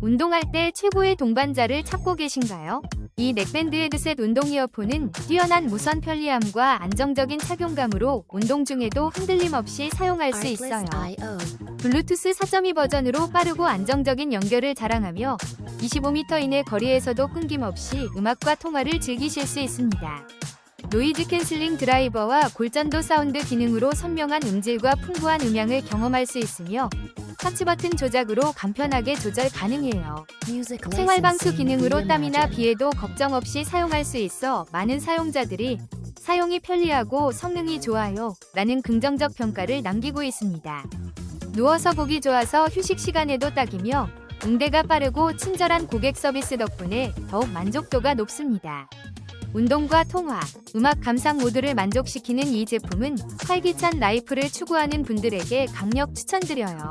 운동할 때 최고의 동반자를 찾고 계신가요? 이 넥밴드 헤드셋 운동 이어폰은 뛰어난 무선 편리함과 안정적인 착용감으로 운동 중에도 흔들림 없이 사용할 수 있어요. 블루투스 4.2 버전으로 빠르고 안정적인 연결을 자랑하며 25m 이내 거리에서도 끊김없이 음악과 통화를 즐기실 수 있습니다. 노이즈 캔슬링 드라이버와 골전도 사운드 기능으로 선명한 음질과 풍부한 음향을 경험할 수 있으며 터치 버튼 조작으로 간편하게 조절 가능해요. 생활방수 기능으로 땀이나 비에도 걱정 없이 사용할 수 있어 많은 사용자들이 사용이 편리하고 성능이 좋아요 라는 긍정적 평가를 남기고 있습니다. 누워서 보기 좋아서 휴식 시간에도 딱이며 응대가 빠르고 친절한 고객 서비스 덕분에 더욱 만족도가 높습니다. 운동과 통화, 음악 감상 모두를 만족시키는 이 제품은 활기찬 라이프를 추구하는 분들에게 강력 추천드려요.